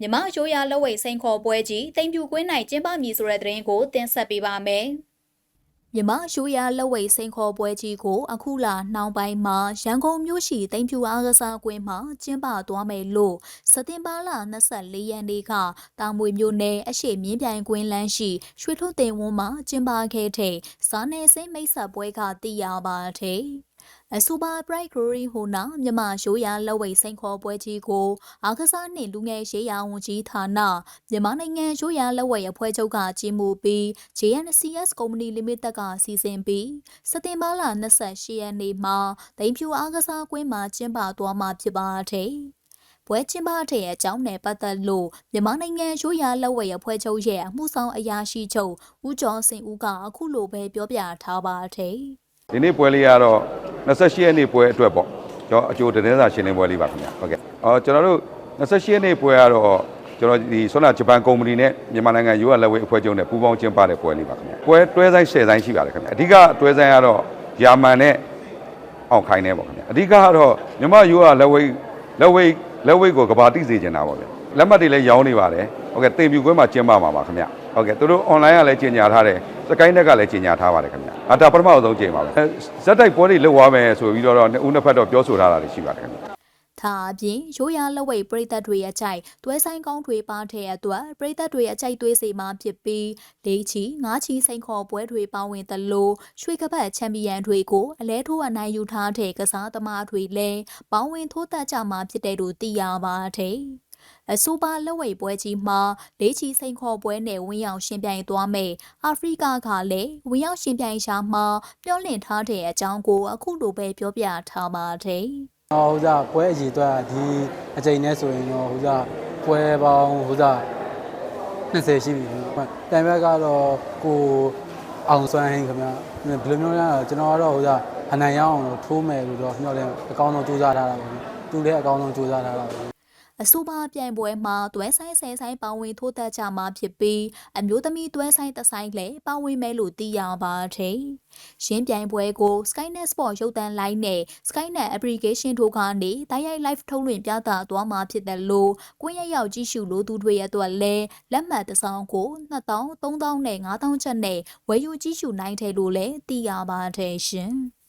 မြမအစိုးရလက်ဝိတ်စိန်ခေါ်ပွဲကြီးတိမ်ပြူကွင်း၌ကျင်းပမည်ဆိုတဲ့သတင်းကိုတင်ဆက်ပေးပါမယ်။မြမအစိုးရလက်ဝိတ်စိန်ခေါ်ပွဲကြီးကို အခုလာနှောင်းပိုင်းမှာရန်ကုန်မြို့ရှိတိမ်ပြူအားကစားကွင်းမှာကျင်းပသွားမယ်လို့စက်တင်ဘာလ24ရက်နေ့ကတာမွေမြို့နယ်အရှိမြင်းပြိုင်ကွင်းလမ်းရှိရွှေထုသိမ်ဝန်းမှာကျင်းပခဲ့တဲ့စားနယ်စိမ့်မိတ်ဆက်ပွဲကတည်ရပါတယ်။ အဆိုပါ Bright Glory ဟိုနာမြန်မာရိုးရာလက်ဝိတ်စိန်ခေါ်ပွဲကြီးကိုအားကစားနှင့်လူငယ်ရေးရာဝန်ကြီးဌာနမြန်မာနိုင်ငံရိုးရာလက်ဝိတ်အဖွဲ့ချုပ်ကကြီးမှုပြီး JNCS Company Limited ကစီစဉ်ပြီးစက်တင်ဘာလ28ရက်နေ့မှာဒိန်ဖြူအားကစားကွင်းမှာကျင်းပသွားမှာဖြစ်ပါတယ်။ပွဲကျင်းပတဲ့အကြောင်းနဲ့ပတ်သက်လို့မြန်မာနိုင်ငံရိုးရာလက်ဝဲအဖွဲ့ချုပ်ရဲ့အမှုဆောင်အရာရှိချုပ်ဦးကျော်စင်ဦးကအခုလိုပဲပြောပြထားပါတယ်။ ဒီနေ့ပွဲလေးကတော့28ရက်နေ့ပွဲအတွက်ပေါ့ကျွန်တော်အကျိုးတင်းစာရှင်းလင်းပွဲလေးပါခင်ဗျာဟုတ်ကဲ့အော်ကျွန်တော်တို့28ရက်နေ့ပွဲကတော့ကျွန်တော်ဒီဆွမ်းနာဂျပန်ကုမ္ပဏီနဲ့မြန်မာနိုင်ငံယူရလက်ဝဲအဖွဲ့ချုပ်နဲ့ပူးပေါင်းကျင်းပတဲ့ပွဲလေးပါခင်ဗျာပွဲတွဲဆိုင်10ဆိုင်ရှိပါတယ်ခင်ဗျာအဓိကတွဲဆိုင်ကတော့ယာမန်နဲ့အောင်ခိုင်းနေပေါ့ခင်ဗျာအဓိကကတော့မြန်မာယူရလက်ဝဲလက်ဝဲလက်ဝဲကိုကဘာတိစေချင်တာပေါ့ဗျာလက်မှတ်တွေလည်းရောင်းနေပါတယ်ဟုတ်ကဲ့တင်ပြူကွဲမှာကျင်းပမှာပါခင်ဗျာ ဟုတ်ကဲ့သူတို့ online ကလည်းကြီးညာထားတယ်စကိုင်းနက်ကလည်းကြီးညာထားပါတယ်ခင်ဗျာအတာပထမအဆုံးချိန်ပါပဲဇက်တိုက်ပွဲတွေလုပ်သွားမယ်ဆိုပြီးတော့နှစ်ဦးနှစ်ဖက်တော့ပြောဆိုထားတာတွေရှိပါတယ်ခင်ဗျာဒါအပြင်ရိုးရာလက်ဝိတ်ပရိသတ်တွေအကြိုက်တွဲဆိုင်ကောင်းတွေပါတဲ့အတွက်ပရိသတ်တွေအကြိုက်သွေးစီမှာဖြစ်ပြီးလေးချီငါးချီစိန်ခေါ်ပွဲတွေပါဝင်သလိုရွှေကပတ်ချန်ပီယံတွေကိုအလဲထိုးအနိုင်ယူထားတဲ့ကစားသမားတွေလည်းပေါင်းဝင်ထိုးသက်ကြမှာဖြစ်တဲ့လို့သိရပါတယ်။ အဆိုပါလက်ဝိတ်ပွဲကြီးမှာလေးချီစိန်ခေါ်ပွဲနဲ့ဝင်းရောက်ရှင်ပြိုင်သွားမယ်အာဖရိကကလည်းဝင်းရောက်ရှင်ပြိုင်ရှာမှာမျောလင့်ထားတဲ့အကြောင်းကိုအခုလိုပဲပြောပြထားပါတယ်။ဟိုစားပွဲအကြီးအတွက်ဒီအချိန်နဲ့ဆိုရင်တော့ဟိုစားပွဲပေါင်းဟိုစား20ရှိပြီ။တိုင်ဘက်ကတော့ကိုအောင်စွမ်းဟင်းခင်ဗျာ။ဘယ်လိုမျိုးလဲကျွန်တော်ကတော့ဟိုစားအနိုင်ရအောင်လို့ထိုးမယ်လို့တော့ညှော်လဲအကောင်းဆုံးကြိုးစားထားတာပါ။သူလည်းအကောင်းဆုံးကြိုးစားထားတာပါ။ အဆိုပါပြိုင်ပွဲမှာတွဲဆိုင်ဆယ်ဆိုင်ပါဝင်ထိုးသက်ကြမှာဖြစ်ပြီးအမျိုးသမီးတွဲဆိုင်တစ်ဆိုင်လည်းပါဝင်မယ်လို့သိရပါတယ်။ရှင်းပြိုင်ပွဲကို Skynet Sport ရုပ်သံလိုင်းနဲ့ Skynet application တို့ကနေတိုက်ရိုက် live ထုတ်လွှင့်ပြသသွားမှာဖြစ်တယ်လို့ကိုယ့်ရဲ့ရောက်ကြည့်ရှုလို့သူတွေရဲ့အတွက်လည်းလက်မှတ်တစ်စောင်ကို2000 3000နဲ့5000ချက်နဲ့ဝယ်ယူကြည့်ရှုနိုင်တယ်လို့လည်းသိရပါတယ်ရှင်။